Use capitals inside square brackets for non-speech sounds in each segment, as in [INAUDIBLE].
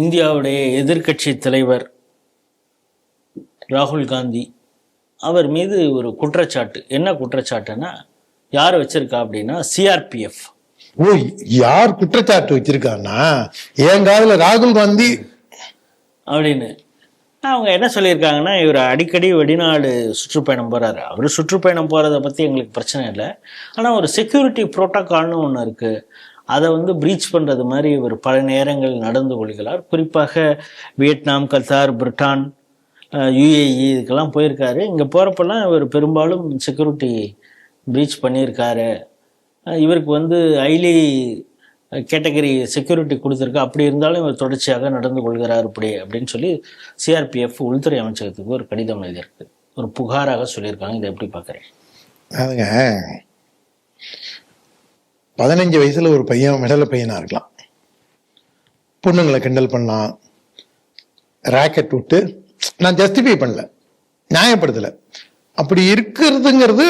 இந்தியாவுடைய எதிர்க்கட்சி தலைவர் ராகுல் காந்தி அவர் மீது ஒரு குற்றச்சாட்டு. என்ன குற்றச்சாட்டுன்னா யார் வச்சிருக்கா அப்படின்னா சிஆர்பிஎஃப் ஓ யார் குற்றச்சாட்டு வச்சிருக்கான்னா என் காதுல ராகுல் காந்தி. அப்படின்னு. அவங்க என்ன சொல்லியிருக்காங்கன்னா இவர் அடிக்கடி வெளிநாடு சுற்றுப்பயணம் போறாரு. அவர் சுற்றுப்பயணம் போகிறத பற்றி எங்களுக்கு பிரச்சனை இல்லை. ஆனால் ஒரு செக்யூரிட்டி ப்ரோட்டோகால்னு ஒன்று இருக்குது அதை வந்து ப்ரீச் பண்ணுறது மாதிரி இவர் பல நேரங்கள் நடந்து கொள்கிறார். குறிப்பாக வியட்நாம் கத்தார் பிரிட்டான் யுஏஇ இதுக்கெல்லாம் போயிருக்காரு. இங்கே போகிறப்பெல்லாம் இவர் பெரும்பாலும் செக்யூரிட்டி ப்ரீச் பண்ணியிருக்காரு. இவருக்கு வந்து ஹைலி கேட்டகரி செக்யூரிட்டி கொடுத்துருக்கு. அப்படி இருந்தாலும் இவர் தொடர்ச்சியாக நடந்து கொள்கிறார் இப்படி அப்படின்னு சொல்லி சிஆர்பிஎஃப் உள்துறை அமைச்சகத்துக்கு ஒரு கடிதம் எழுதியிருக்கு. ஒரு புகாராக சொல்லியிருக்காங்க. இதை எப்படி பார்க்குறேன் அதுங்க பதினஞ்சு வயசுல ஒரு பையன் மிடல பையனா இருக்கலாம். பொண்ணுங்களை கிண்டல் பண்ணலாம். ராக்கெட் விட்டு நான் ஜஸ்டிஃபை பண்ணல. நியாயப்படுத்தல. அப்படி இருக்கிறதுங்கிறது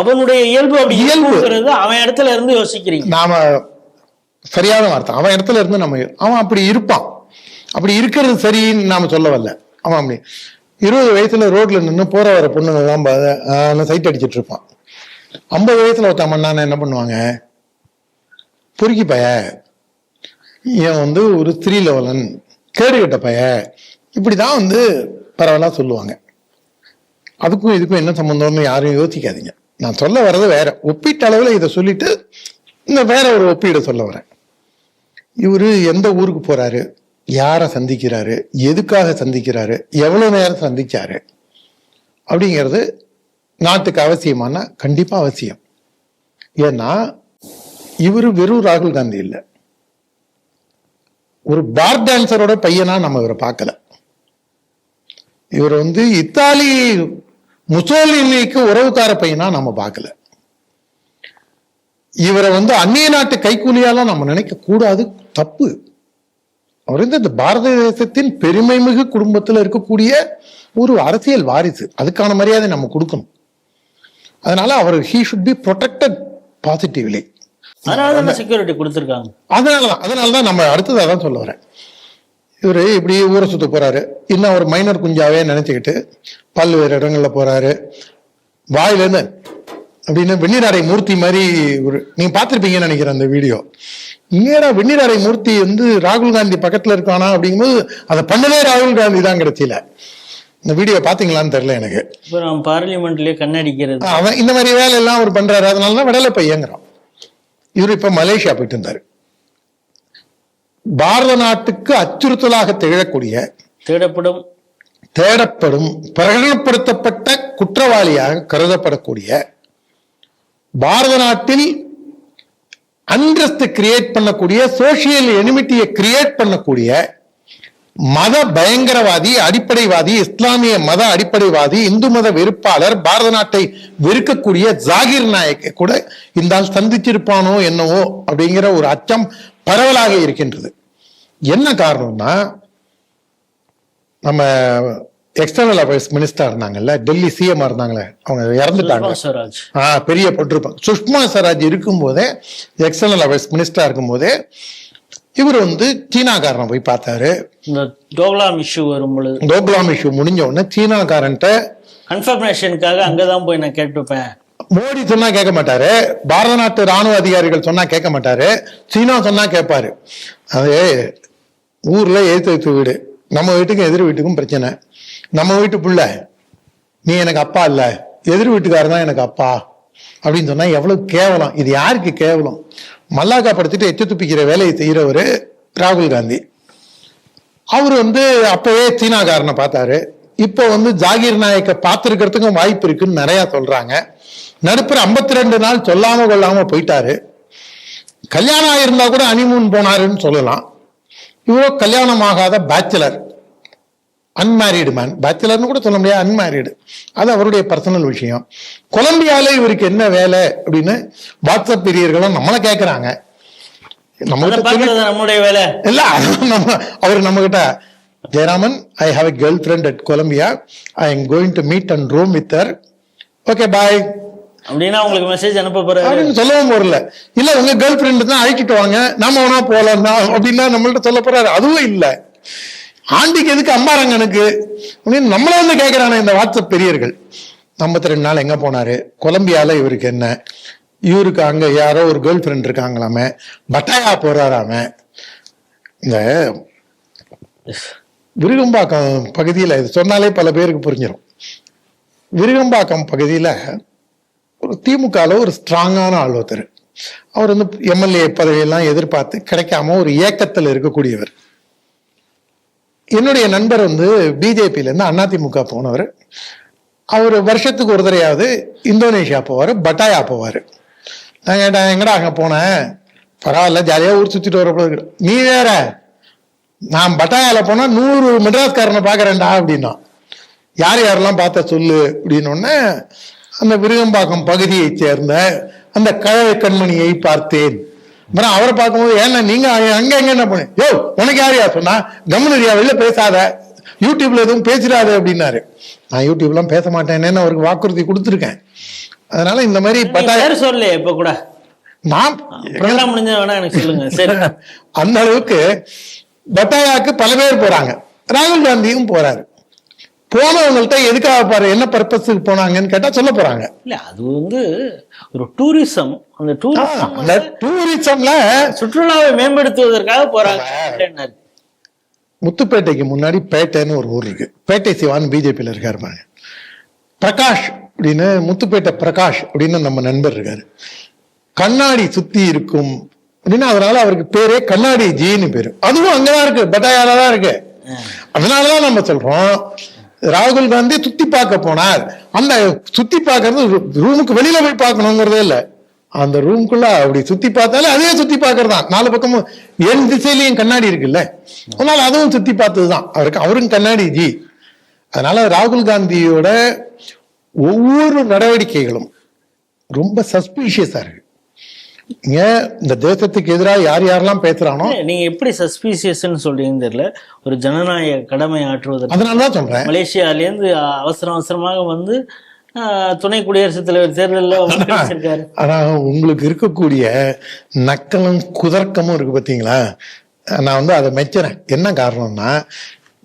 அவனுடைய இயல்பு அப்படி இயல்பு. இயல்புங்கிறது அவன் இடத்துல இருந்து யோசிக்கிறீங்க. நாம சரியான வார்த்தை. அவன் இடத்துல இருந்து நம்ம அவன் அப்படி இருப்பான். அப்படி இருக்கிறது சரின்னு நாம சொல்ல வரல அவன் அப்படி. இருபது வயசுல ரோட்ல நின்று போற வர பொண்ணுங்க தான் சைட் அடிச்சிட்டு இருப்பான். ஐம்பது வயசுல ஒருத்தன் பண்ணான என்ன பண்ணுவாங்க? பொறுக்கி பய. இவன் வந்து ஒரு ஸ்திரீ லெவலன் கேடு கட்ட பய. இப்படிதான் வந்து பரவலா சொல்லுவாங்க. அதுக்கும் இதுக்கும் என்ன சம்பந்தம்னு யாரும் யோசிக்காதீங்க. நான் சொல்ல வர்றது வேற. ஒப்பீட்டு அளவில் இதை சொல்லிட்டு இந்த வேற ஒரு ஒப்பீடை சொல்ல வரேன். இவர் எந்த ஊருக்கு போறாரு? யாரை சந்திக்கிறாரு? எதுக்காக சந்திக்கிறாரு? எவ்வளோ நேரம் சந்திச்சாரு? அப்படிங்கிறது நாட்டுக்கு அவசியமானா கண்டிப்பாக அவசியம். ஏன்னா இவரு வெறும் ராகுல் காந்தி இல்லை. ஒரு பார் டான்சரோட பையனா நம்ம இவரை பார்க்கல. இவர் வந்து இத்தாலி முசோலினிக்கு உறவுக்கார பையனா நம்ம பார்க்கல. இவரை வந்து அந்நிய நாட்டு கைக்கூலியாலாம் நம்ம நினைக்க கூடாது. தப்பு. அவர் வந்து இந்த பாரத தேசத்தின் பெருமை மிகு குடும்பத்தில் இருக்கக்கூடிய ஒரு அரசியல் வாரிசு. அதுக்கான மரியாதை நம்ம கொடுக்கணும். அதனால அவர் he should be protected positively அதனால தானே செக்யூரிட்டி கொடுத்துருக்காங்க. அதனாலதான் அதனாலதான் நம்ம அடுத்ததா தான் சொல்ல வரேன். இவரு இப்படி ஊரை சுத்த போறாரு. இன்னும் ஒரு மைனர் குஞ்சாவே நினைச்சுக்கிட்டு பல்வேறு இடங்கள்ல போறாரு. வாயில இருந்து அப்படின்னு வெந்நீராடை மூர்த்தி மாதிரி ஒரு நீங்க பார்த்திருப்பீங்கன்னு நினைக்கிறேன் அந்த வீடியோ. இங்கேடா வெந்நீராடை மூர்த்தி வந்து ராகுல் காந்தி பக்கத்துல இருக்கானா அப்படிங்கும்போது அதை பண்ணதே ராகுல் காந்தி தான் கிடைச்சில இந்த வீடியோ பாத்தீங்களான்னு தெரியல எனக்கு. பார்லிமெண்ட்லயே கண்ணடிக்கிறது. அவன் இந்த மாதிரி வேலை எல்லாம் அவர் பண்றாரு. அதனால தான் விடலை பையங்கிறான் இவர் இப்ப மலேசியா போயிட்டு இருந்தாரு பாரத நாட்டுக்கு அச்சுறுத்தலாக திகழக்கூடிய தேடப்படும். தேடப்படும் பிரகடனப்படுத்தப்பட்ட குற்றவாளியாக கருதப்படக்கூடிய பாரத நாட்டில் அந்தஸ்து கிரியேட் பண்ணக்கூடிய சோசியல் எனிமிட்டியை கிரியேட் பண்ணக்கூடிய மத பயங்கரவாதி அடிப்படைவாதி இஸ்லாமிய மத அடிப்படைவாதி இந்து மத வெறுப்பாளர் பாரத நாட்டை வெறுக்கக்கூடிய ஜாகிர் நாயக்கை கூட இந்த ஆள் சந்திச்சிருப்பானோ என்னவோ அப்படிங்கிற ஒரு அச்சம் பரவலாக இருக்கின்றது. என்ன காரணம்னா நம்ம எக்ஸ்டர்னல் அஃபேர்ஸ் மினிஸ்டர் இருந்தாங்கல்ல டெல்லி சிஎம் இருந்தாங்களே அவங்க இறந்துட்டாங்க. ஆ பெரிய போட்டிருப்பாங்க. சுஷ்மா ஸ்வராஜ் இருக்கும்போதே எக்ஸ்டர்னல் அஃபேர்ஸ் மினிஸ்டரா இருக்கும்போதே இவர் வந்து சீனாக்காரனை போய் பார்த்தாரு. இந்த டோக்லாம் இஷ்யூ வரும் பொழுது டோக்லாம் இஷ்யூ முடிஞ்ச உடனே சீனாக்காரன்ட்ட கன்ஃபர்மேஷனுக்காக அங்கதான் போய் நான் கேட்டுப்பேன். மோடி சொன்னா கேட்க மாட்டாரு. பாரத நாட்டு ராணுவ அதிகாரிகள் சொன்னா கேட்க மாட்டாரு. சீனா சொன்னா கேட்பாரு. அது ஊர்ல எழுத்து எழுத்து வீடு. நம்ம வீட்டுக்கும் எதிர் வீட்டுக்கும் பிரச்சனை. நம்ம வீட்டு புள்ள நீ எனக்கு அப்பா இல்ல. எதிர் வீட்டுக்காரர் தான் எனக்கு அப்பா. அப்படின்னு சொன்னா எவ்வளவு கேவலம். இது யாருக்கு கேவலம்? மல்லாக்கா படுத்துட்டு எச்சு துப்பிக்கிற வேலையை செய்கிறவர் ராகுல் காந்தி. அவர் வந்து அப்பவே சீனாக்காரனை பார்த்தாரு. இப்போ வந்து ஜாகிர் நாயக்கை பார்த்துருக்கிறதுக்கும் வாய்ப்பு இருக்குன்னு நிறையா சொல்கிறாங்க நடுப்புற 52 ரெண்டு நாள் சொல்லாம கொள்ளாம போயிட்டாரு. கல்யாணம் ஆயிருந்தா கூட அனிமூன் போனாருன்னு சொல்லலாம். இவரோ கல்யாணம் ஆகாத பேச்சுலர் அன்மேரிடு மேன் பேச்சுலர்னு கூட சொல்ல முடியாது அன்மேரிடு அது அவருடைய பர்சனல் விஷயம். கொலம்பியால இவருக்கு என்ன வேலை அப்படின்னு வாட்ஸ்அப் பிரியர்களும் நம்மளை கேட்கறாங்க நம்ம அதை கிட்ட சொல்லி- பார்க்கறது நம்முடைய வேலை. இல்ல நம்ம அவர் நம்ம கிட்ட Jayaraman I have a girl friend at Columbia. I am going to meet and room with her okay bye அப்படின்னா உங்களுக்கு மெசேஜ் அனுப்ப போறாரு. அப்படின்னு சொல்லவும் போறல. இல்ல உங்க கேர்ள் ஃபிரெண்ட் தான் அழைச்சிட்டு வாங்க. நாம வேணா போலாம் அப்படின்னா நம்மள்ட்ட சொல்ல போறாரு. அதுவும் இல்ல. ஆண்டிக்கு எதுக்கு அம்பாரங்கனுக்கு? அப்படின்னு நம்மளே வந்து கேட்கிறானே இந்த வாட்ஸ்அப் பெரியர்கள். ஐம்பத்தி ரெண்டு நாள் எங்கே போனார்? கொலம்பியால இவருக்கு என்ன? இவருக்கு அங்கே யாரோ ஒரு கேர்ள் ஃப்ரெண்ட் இருக்காங்களாமே. பட்டாயா போறாராமே. இந்த விருகம்பாக்கம் பகுதியில் இது சொன்னாலே பல பேருக்கு புரிஞ்சிடும் விருகம்பாக்கம் பகுதியில் ஒரு திமுகவில் ஒரு ஸ்ட்ராங்கான ஆள் ஒருத்தர் அவர் வந்து எம்எல்ஏ பதவியெல்லாம் எதிர்பார்த்து கிடைக்காம ஒரு ஏக்கத்தில் இருக்கக்கூடியவர். என்னுடைய நண்பர் வந்து பிஜேபியிலேருந்து அதிமுக போனவர். அவர் வருஷத்துக்கு ஒரு தடையாவது இந்தோனேஷியா போவார் பட்டாயா போவார். நான் கேட்டேன் எங்கடா அங்கே போனேன் பரவாயில்ல ஜாலியாக ஊர் சுற்றிட்டு வரப்போ நீ வேற நான் பட்டாயால போனால் நூறு மெட்ராஸ்காரனை பார்க்குறேன்டா அப்படின்னா. யார் யாரெல்லாம் பார்த்த சொல்லு அப்படின்னோடனே அந்த விருகம்பாக்கம் பகுதியைச் சேர்ந்த அந்த கழக கண்மணியை பார்த்தேன். அப்புறம் அவரை பார்க்கும்போது ஏன்னா நீங்க அங்க- எங்க என்ன பண்ணு? யோ உனக்கு யார் யார்? சொன்னா கம்முனரியா வெளில பேசாத. யூடியூப்ல எதுவும் பேசிடாத அப்படின்னாரு. நான் யூடியூப்லாம் பேச மாட்டேன்னு அவருக்கு வாக்குறுதி கொடுத்துருக்கேன். அதனால இந்த மாதிரி பேர் சொல்லலையே இப்ப கூட. நான் ப்ரோக்ராம் முடிஞ்ச வேணா எனக்கு சொல்லுங்க. சரி. [LAUGHS] அந்த அளவுக்கு பட்டாயாக்கு பல பேர் போறாங்க. ராகுல் காந்தியும் போறாரு. போனவங்கள்ட்ட எதுக்காக பாரு என்ன பர்பஸுக்கு போனாங்கன்னு கேட்டா சொல்ல போறாங்க. இல்ல அது வந்து ஒரு டூரிசம் அந்த டூரிசம் அந்த டூரிசம்ல சுற்றுலாவை மேம்படுத்துவதற்காக போறாங்க. முத்துப்பேட்டைக்கு முன்னாடி பேட்டைன்னு ஒரு ஊர் இருக்கு. பேட்டை சிவான்னு பிஜேபியில இருக்காரு பாருங்க. பிரகாஷ் அப்படின்னு முத்துப்பேட்டை பிரகாஷ் அப்படின்னு நம்ம நண்பர் இருக்காரு. கண்ணாடி சுத்தி இருக்கும் அப்படின்னு அதனால அவருக்கு பேரே கண்ணாடி ஜின்னு பேரு. அதுவும் அங்கதான் இருக்கு பட்டாயால தான் இருக்கு அதனாலதான் நம்ம சொல்றோம் ராகுல் காந்தி சுத்தி பார்க்க போனார். அந்த சுத்தி பார்க்கறது ரூமுக்கு வெளியில போய் பார்க்கணுங்கிறதே இல்லை. அந்த ரூம்குள்ள அப்படி சுத்தி பார்த்தாலே அதே சுத்தி பார்க்கறது தான் நாலு பக்கமும் ஏழு திசையிலையும் கண்ணாடி இருக்குல்ல. அதனால அதுவும் சுத்தி பார்த்ததுதான். அவருக்கு அவரும் கண்ணாடி ஜி. அதனால ராகுல் காந்தியோட ஒவ்வொரு நடவடிக்கைகளும் ரொம்ப சஸ்பீஷியஸா இருக்கு. ஏன் இந்த தேசத்துக்கு எதிராக யார் யாரெல்லாம் பேசுறானோ நீங்க எப்படி சஸ்பீசியஸ்ன்னு சொல்றீங்கன்னு தெரியல. ஒரு ஜனநாயக கடமை ஆற்றுவதற்கு அதனாலதான் சொல்றேன். மலேசியாலேருந்து அவசர அவசரமாக வந்து துணை குடியரசுத் தலைவர் தேர்தலில் ஆனா உங்களுக்கு இருக்கக்கூடிய நக்கலும் குதர்க்கமும் இருக்கு பாத்தீங்களா நான் வந்து அதை மெச்சுறேன். என்ன காரணம்னா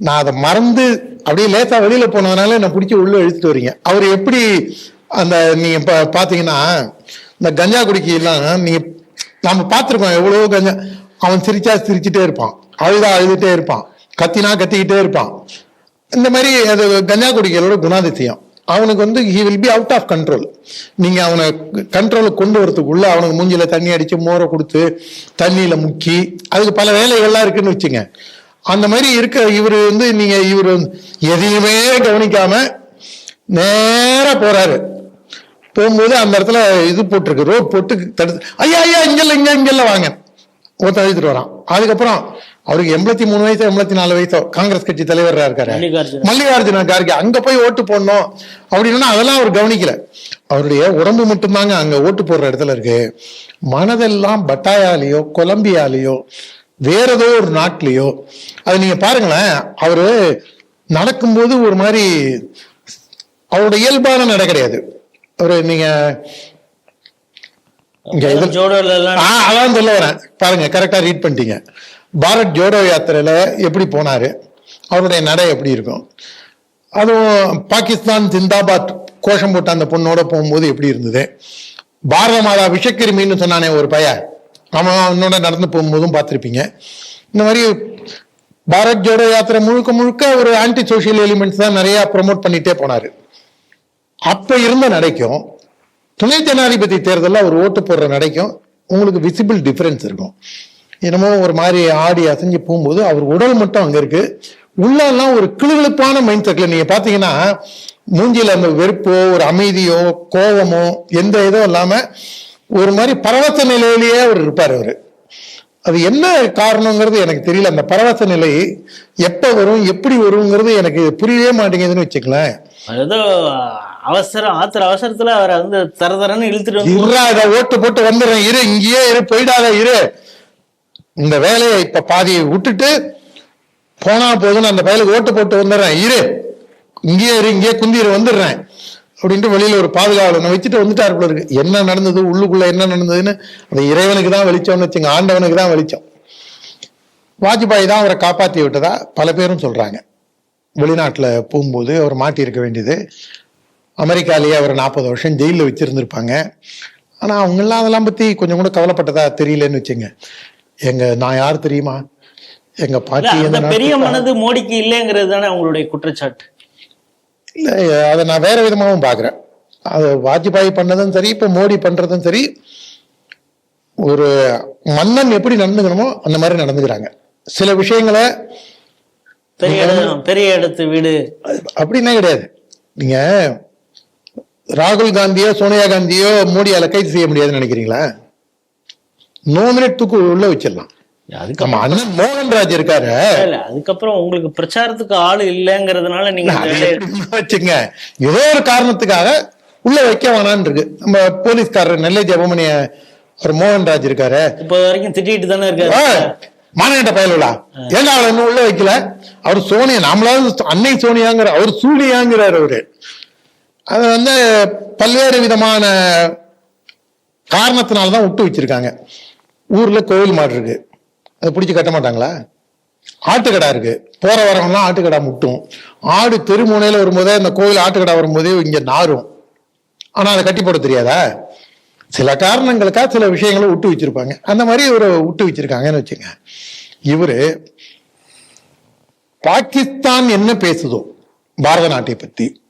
நான் அதை மறந்து அப்படியே லேசா வெளியில போனதுனால என்னை பிடிச்சி உள்ள இழுத்துட்டு வரீங்க. அவர் எப்படி அந்த நீங்க பாத்தீங்கன்னா இந்த கஞ்சா குடிக்கலாம் நீங்க நம்ம பார்த்துருக்கோம் எவ்வளவோ கஞ்சா. அவன் சிரிச்சா சிரிச்சுட்டே இருப்பான். அழுதா அழுதுட்டே இருப்பான். கத்தினா கத்திக்கிட்டே இருப்பான். இந்த மாதிரி அது கஞ்சா குடிக்கிறோட குணாதிசயம். அவனுக்கு வந்து he will be out of control நீங்க அவனை கண்ட்ரோலுக்கு கொண்டு வரதுக்குள்ள அவனுக்கு மூஞ்சில தண்ணி அடிச்சு மோரை கொடுத்து தண்ணியில முக்கி அதுக்கு பல வேலைகள்லாம் இருக்குன்னு வச்சுங்க. அந்த மாதிரி இருக்க இவர் வந்து நீங்க இவர் எதையுமே கவனிக்காம நேரா போறாரு. போகும்போது அந்த இடத்துல இது போட்டிருக்கு ரோட் போட்டு தடுத்து ஐயா ஐயா இங்கல்ல இங்க இங்கல்ல வாங்க. ஒருத்தன் அழுத்துட்டு வரான். அதுக்கப்புறம் அவருக்கு எண்பத்தி மூணு வயசோ எண்பத்தி நாலு வயசோ காங்கிரஸ் கட்சி தலைவரா இருக்காரு. மல்லிகார்ஜுன. கார்கே அங்க போய் ஓட்டு போடணும். அப்படின்னா அதெல்லாம் அவர் கவனிக்கல. அவருடைய உடம்பு மட்டும்தாங்க அங்க ஓட்டு போடுற இடத்துல இருக்கு. மனதெல்லாம் பட்டாயாலேயோ கொலம்பியாலேயோ வேற ஏதோ ஒரு நாட்டிலேயோ அது நீங்க பாருங்களேன் அவரு நடக்கும்போது ஒரு மாதிரி அவரோட இயல்பான நடை கிடையாது. அவரு நீங்க அதான் சொல்ல வரேன். பாருங்க கரெக்டா ரீட் பண்ணிட்டீங்க. பாரத் ஜோடோ யாத்திரையில எப்படி போனாரு? அவருடைய நடை எப்படி இருக்கும்? அதுவும் பாகிஸ்தான் ஜிந்தாபாத் கோஷம் போட்ட அந்த பொண்ணோட போகும்போது எப்படி இருந்தது? பாரத மாதா விஷக்கிருமின்னு சொன்னானே ஒரு பையன். அவன் அவனோட நடந்து போகும்போதும் பார்த்துருப்பீங்க. இந்த மாதிரி பாரத் ஜோடோ யாத்திரை முழுக்க முழுக்க ஒரு ஆன்டி சோஷியல் எலிமெண்ட்ஸ் தான் நிறைய ப்ரோமோட் பண்ணிட்டே போனாரு. அப்ப இருந்த நடைக்கும் துணை ஜனாதிபதி தேர்தலில் அவர் ஓட்டு போடுற நடைக்கும் உங்களுக்கு விசிபிள் டிஃபரன்ஸ் இருக்கும். என்னமோ ஒரு மாதிரி ஆடி அசைஞ்சு போகும்போது அவர் உடல் மட்டும் அங்கே இருக்கு. உள்ளெல்லாம் ஒரு கிளுகிழப்பான மைண்ட் செட்டில் நீங்கள் பார்த்தீங்கன்னா மூஞ்சியில் அந்த வெறுப்போ ஒரு அமைதியோ கோபமோ எந்த இதுவும் இல்லாமல் ஒரு மாதிரி பரவச நிலையிலேயே அவர் இருப்பார் அவர். அது என்ன காரணங்கிறது எனக்கு தெரியல. அந்த பரவச நிலை எப்ப வரும் எப்படி வருங்கிறது எனக்கு புரியவே மாட்டேங்குதுன்னு வச்சுக்கலாம் ஏதோ அவசரம் ஆத்திர அவசரத்துல அவரை வந்து தர தரன்னு இழுத்துட்டு இருடா இதை ஓட்டு போட்டு வந்துடுறேன். இரு இங்கேயே இரு போயிடாத இரு. இந்த வேலையை இப்ப பாதி விட்டுட்டு போனா போதுன்னு அந்த பயலுக்கு ஓட்டு போட்டு வந்துடுறேன். இரு. இங்கேயே இரு இங்கேயே குந்திரு வந்துடுறேன். அப்படின்ட்டு வெளியில ஒரு பாதுகாவலனை வச்சுட்டு வந்துட்டாரு போல இருக்கு. என்ன நடந்தது? உள்ளுக்குள்ள என்ன நடந்ததுன்னு அந்த இறைவனுக்கு தான் வெளிச்சம்னு வச்சுங்க ஆண்டவனுக்கு தான் வெளிச்சம். வாஜ்பாய் தான் அவரை காப்பாத்தி விட்டதா? பல பேரும் சொல்றாங்க. வெளிநாட்டுல போகும்போது அவர் மாட்டியிருக்க வேண்டியது. அமெரிக்காலேயே அவர் நாற்பது வருஷம் ஜெயிலில் வச்சிருந்திருப்பாங்க. ஆனா அவங்கெல்லாம் அதெல்லாம் பத்தி கொஞ்சம் கூட கவலைப்பட்டதா தெரியலன்னு வச்சுங்க. எங்க நான் யார் தெரியுமா? எங்க இல்ல பாட்டி பெரிய. மனது மோடிக்கு இல்லைங்கிறது தானே அவங்களுடைய குற்றச்சாட்டு. இல்ல அதை நான் வேற விதமாவும் பாக்குறேன் அது வாஜ்பாய் பண்ணதும் சரி இப்ப மோடி பண்றதும் சரி ஒரு மன்னன் எப்படி நடந்துக்கணுமோ அந்த மாதிரி நடந்துக்கிறாங்க. சில விஷயங்களை பெரிய பெரிய இடத்து வீடு. அப்படின்னா கிடையாது. நீங்க ராகுல் காந்தியோ சோனியா காந்தியோ மோடியால கைது செய்ய முடியாதுன்னு நினைக்கிறீங்களா? நோ மினிட் தூக்கு உள்ள வச்சிடலாம். அதுக்கு அண்ணன் மோகன்ராஜ் இருக்காரு. இல்ல அதுக்கப்புறம் உங்களுக்கு பிரச்சாரத்துக்கு ஆள் இல்லைங்கிறதுனால நீங்க வச்சுங்க ஏதோ ஒரு காரணத்துக்காக உள்ள வைக்க வேணான்னு இருக்கு நம்ம போலீஸ்காரர் நெல்லை ஜெபமணிய ஒரு மோகன்ராஜ் இருக்காரு. இப்போ வரைக்கும் திட்டிட்டு தானே இருக்காரு. மானகண்ட பயலுடா. ஏங்க அவளை இன்னும் உள்ள வைக்கல? அவர் சோனியா நாமளாவது அன்னை சோனியாங்கிற அவர் சூனியாங்கிறார் அவரு. அது வந்து பல்வேறு விதமான காரணத்தினால தான் விட்டு வச்சிருக்காங்க. ஊர்ல கோவில் மாடு இருக்கு. அதை பிடிச்சி கட்ட மாட்டாங்களா? ஆட்டுக்கடா இருக்கு. போற வரவங்கலாம் ஆட்டுக்கடா முட்டும். ஆடு தெருமுனையில வரும்போதே அந்த கோவில் ஆட்டுக்கடா வரும்போதே இங்க நாரும். ஆனா அதை கட்டி போட தெரியாதா? சில காரணங்களுக்காக சில விஷயங்களை விட்டு வச்சிருப்பாங்க. அந்த மாதிரி இவரை விட்டு வச்சிருக்காங்கன்னு வச்சுங்க. இவரு பாகிஸ்தான் என்ன பேசுதோ பாரத நாட்டை பத்தி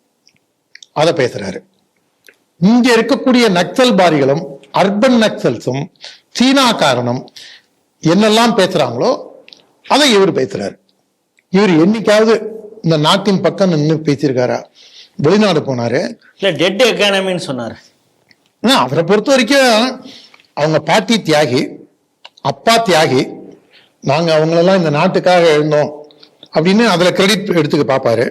அதை பேசுறாரு. இங்க இருக்கக்கூடிய நக்சல்பாரிகளும் அர்பன் நக்சல்ஸும் சீனா காரணம் என்னெல்லாம் பேசுறாங்களோ அதை இவர் பேசுறாரு. இவர் என்னைக்காவது இந்த நாட்டின் பக்கம் நின்று பேசியிருக்காரா? வெளிநாடு போனாரு. இல்ல டெட் எக்கானமின்னு சொன்னாரு. அவரை பொறுத்த வரைக்கும் அவங்க பாட்டி தியாகி அப்பா தியாகி நாங்க அவங்களெல்லாம் இந்த நாட்டுக்காக எழுந்தோம் அப்படின்னு அதுல கிரெடிட் எடுத்துக்க பாப்பாரு.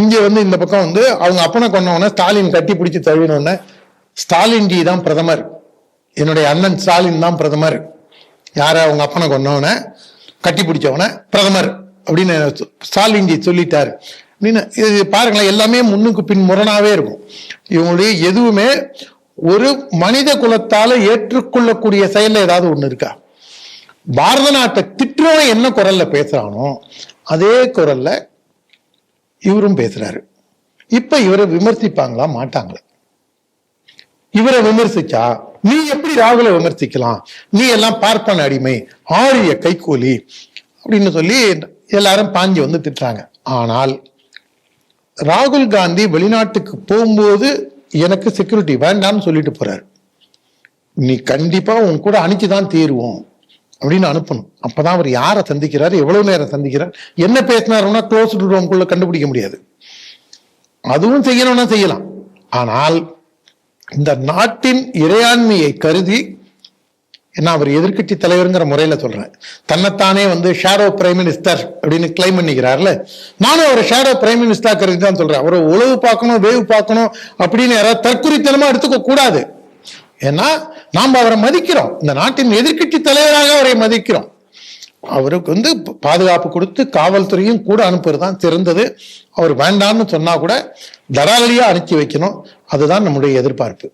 இங்க வந்து இந்த பக்கம் வந்து அவங்க அப்பனை கொண்டவன ஸ்டாலின் கட்டி பிடிச்சி தழுவினோடனே ஸ்டாலின் ஜி தான் பிரதமர். என்னுடைய அண்ணன் ஸ்டாலின் தான் பிரதமர். யாரை அவங்க அப்பனை கொண்டவனை கட்டி பிடிச்சவனை பிரதமர் அப்படின்னு ஸ்டாலின்ஜி சொல்லிட்டார். அப்படின்னு இது பாருங்களேன் எல்லாமே முன்னுக்கு பின் முரணாகவே இருக்கும். இவங்களுடைய எதுவுமே ஒரு மனித குலத்தால ஏற்றுக்கொள்ளக்கூடிய செயல்ல ஏதாவது ஒண்ணு இருக்கா? பாரத நாட்டை திட்டுறவன் என்ன குரல்ல பேசுறானோ அதே குரல்ல இவரும் பேசுறாரு. இப்ப இவரை விமர்சிப்பாங்களா மாட்டாங்களா? இவரை விமர்சிச்சா நீ எப்படி ராகுல விமர்சிக்கலாம்? நீ எல்லாம் பார்ப்பன அடிமை ஆரிய கைகூலி அப்படின்னு சொல்லி எல்லாரும் பாஞ்சி வந்து திட்டுறாங்க. ஆனால் ராகுல் காந்தி வெளிநாட்டுக்கு போகும்போது எனக்கு செக்யூரிட்டி வேண்டாம்னு சொல்லிட்டு போறாரு. நீ கண்டிப்பா உன் கூட அனுப்பிச்சுதான் தீருவோம் அப்படின்னு அனுப்பணும். அப்பதான் அவர் யாரை சந்திக்கிறார் எவ்வளவு நேரம் சந்திக்கிறார் என்ன பேசினாருன்னா க்ளோஸ் ரூம்குள்ள கண்டுபிடிக்க முடியாது. அதுவும் செய்யணும்னா செய்யலாம். ஆனால் இந்த நாட்டின் இறையாண்மையை கருதி என்ன அவர் எதிர்க்கட்சி தலைவருங்கிற முறையில சொல்றேன் தன்னைத்தானே வந்து ஷேடோ பிரைம் மினிஸ்டர் அப்படின்னு கிளைம் பண்ணிக்கிறார்ல. நானும் அவர் ஷேடோ பிரைம் மினிஸ்டர் கருதி தான் சொல்றேன். அவரை உழவு பார்க்கணும் வேவு பார்க்கணும் அப்படின்னு யாராவது தற்குறித்தனமா எடுத்துக்க கூடாது. ஏன்னா நாம் அவரை மதிக்கிறோம். இந்த நாட்டின் எதிர்கட்சி தலைவராக அவரை மதிக்கிறோம். அவருக்கு வந்து பாதுகாப்பு கொடுத்து காவல்துறையும் கூட அனுப்புறது தான் சிறந்தது. அவர் வேண்டாம்னு சொன்னா கூட தடாலடியா அனுப்பி வைக்கணும். அதுதான் நம்முடைய எதிர்பார்ப்பு.